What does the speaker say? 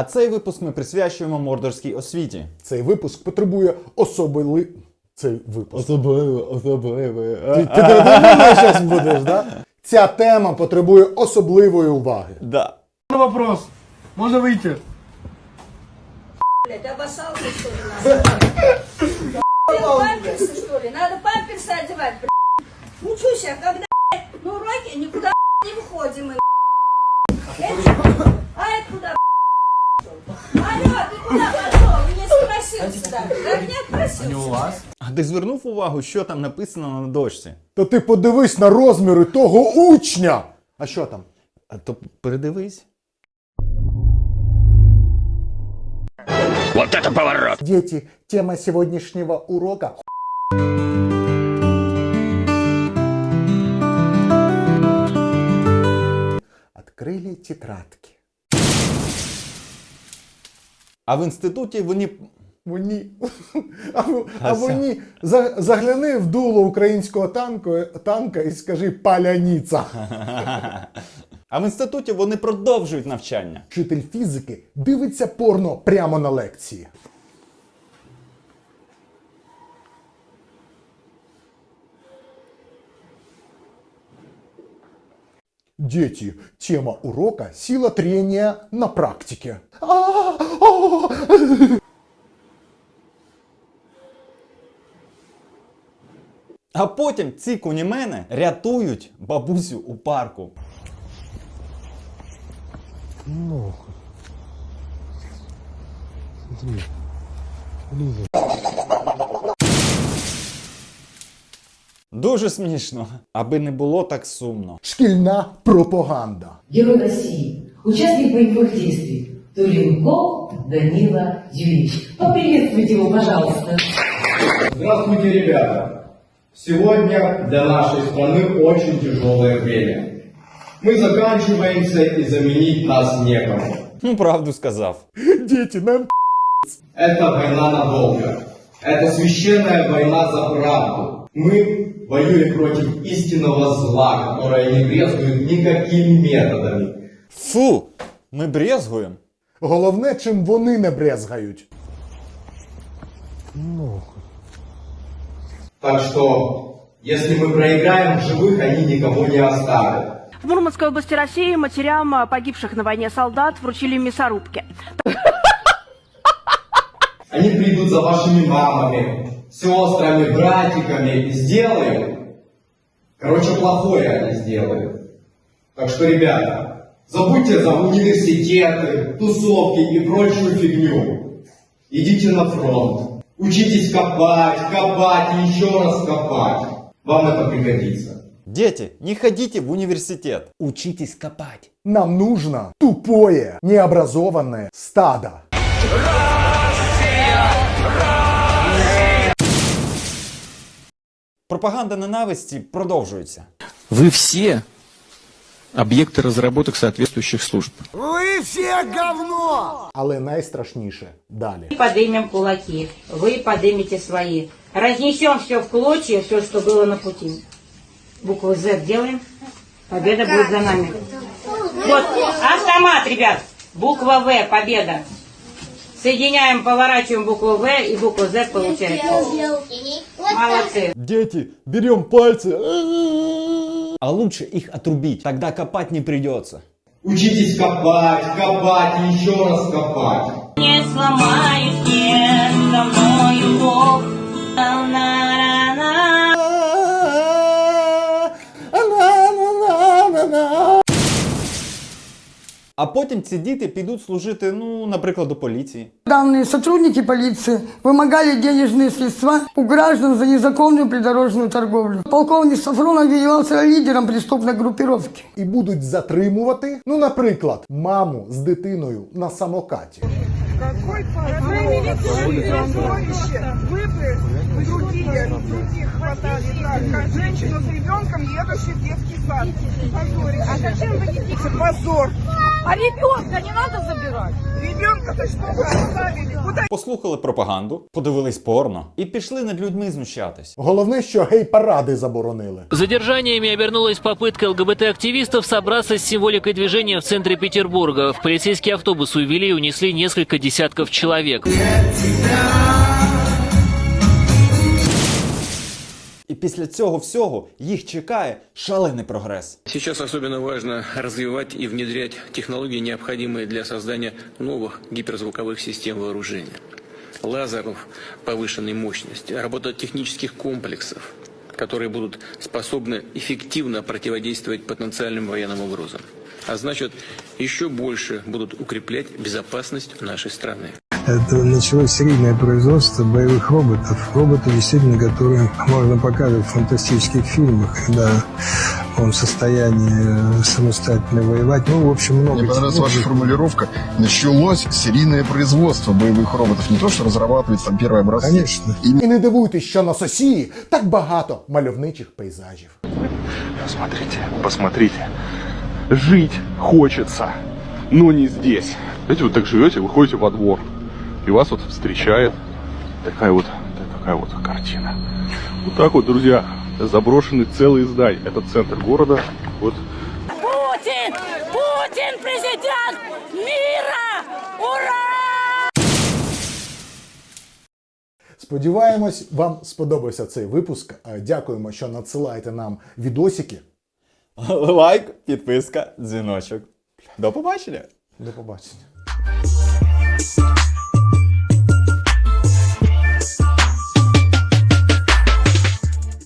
А цей випуск ми присвячуємо мордорській освіті. Цей випуск потребує особили... Цей випуск. Особливо, особливо. Ти, ти нормально зараз будеш, да? Ця тема потребує особливої уваги. Да. Вопрос. Можно выйти? Блядь, обоссался, что ли, надо? Блядь, Памперсы, что ли? Надо памперсы одевать, блядь. Учусь я, когда, блядь, на уроке никуда блядь, не выходим Меня отпросил сюда. А ти звернув увагу, що там написано на дошці? То ти подивись на розміри того учня. А що там? А то передивись. Вот это поворот! Дети, тема сегодняшнего урока. Открыли тетрадки. А в інституті вони. Вони, а, в- а А це- вони за- загляни в дуло українського танку, танка і скажи паляніця. А в інституті вони продовжують навчання. Вчитель фізики дивиться порно прямо на лекції. Дети, тема урока «Сила трения на практике». А, потім ці кунімени рятують бабусю у парку. Дуже смішно, аби не було так сумно. Шкільна пропаганда. Герой России, участник боевых действий, Туленков Данила Юрьевич. Поприветствуйте его, пожалуйста. Здравствуйте, ребята! Сегодня для нашей страны очень тяжелое время. Мы заканчиваемся и заменить нас некому. Ну, правду сказав. Дети, нам Это война надолго. Это священная война за правду. Мы воюем против истинного зла, которое не брезгует никакими методами. Фу! Ми брезгуємо. Головне, чим вони не брезгають. Так что, если мы проиграем живых, они никого не оставят. В Мурманской области России матерям а, погибших на войне солдат вручили мясорубки. Они придут за вашими мамами, сестрами, братиками и сделают. Короче, плохое они сделают. Так что, ребята, забудьте за университеты, тусовки и прочую фигню. Идите на фронт. Учитесь копать, копать и еще раз копать. Вам это пригодится. Дети, не ходите в университет. Учитесь копать. Нам нужно тупое, необразованное стадо. Пропаганда ненависті продовжується. Вы все объекты разработок соответствующих служб. Але найстрашніше далі. Мы поднимем кулаки, вы поднимете свои. Разнесем все в клочья, все, что было на пути. Букву Z делаем. Победа будет за нами. Вот, автомат, ребят. Буква В, победа. Соединяем, поворачиваем букву В и букву Z получается. Молодцы. Дети, берем пальцы. А лучше их отрубить, тогда копать не придется. Учитесь копать, копать и еще раз копать. Не сломаюсь, нет, со мною Бог. А потім ці діти підуть служити, ну, наприклад, до поліції. Данные сотрудники полиции вымогали денежные средства у граждан за незаконную придорожную торговлю. Полковник Сафронов являлся лидером преступной группировки. І будуть затримувати, ну, наприклад, маму з дитиною на самокаті. Какой Вы бы другие, других хватали так, как женщину с ребенком, едущий в детский сад. Позорище. А зачем вы не Позор. А ребенка не надо забирать? Ребенка-то что вы оставили? Куда Послухали пропаганду, подивились порно і пішли над людьми знущатись. Головне, що гей-паради заборонили. Задержаниями обернулась попытка ЛГБТ-активистов собраться с символикой движения в центре Петербурга. В полицейский автобус увели и унесли несколько десятков человек. І після цього всього їх чекає шалений прогрес. Сейчас особенно важно развивать и внедрять технологии, необходимые для создания новых гиперзвуковых систем вооружения. Лазеров повышенной мощности, робототехнических комплексов, которые будут способны эффективно противодействовать потенциальным военным угрозам. А значит, еще больше будут укреплять безопасность нашей страны. Это началось серийное производство боевых роботов. Роботы, действительно, которые можно показывать в фантастических фильмах, когда он в состоянии самостоятельно воевать. Ну, в общем, много... Мне понравилась технологий. ваша формулировка. Началось серийное производство боевых роботов. Не то, что разрабатывается там первые образцы. Конечно. І не дивуйтесь, що на сосії так багато мальовничих пейзажів. Посмотрите, посмотрите. Жить хочется, но не здесь. Знаете, вы так живете, выходите во двор, и вас вот встречает такая вот, такая вот картина. Вот так вот, друзья, заброшены целые здания. Это центр города. Вот Путин! Путин президент мира! Ура! Сподіваємось, вам сподобався цей випуск. Е, Дякуємо, що надсилаєте нам відосики. Лайк, підписка, дзвіночок. До побачення! До побачення.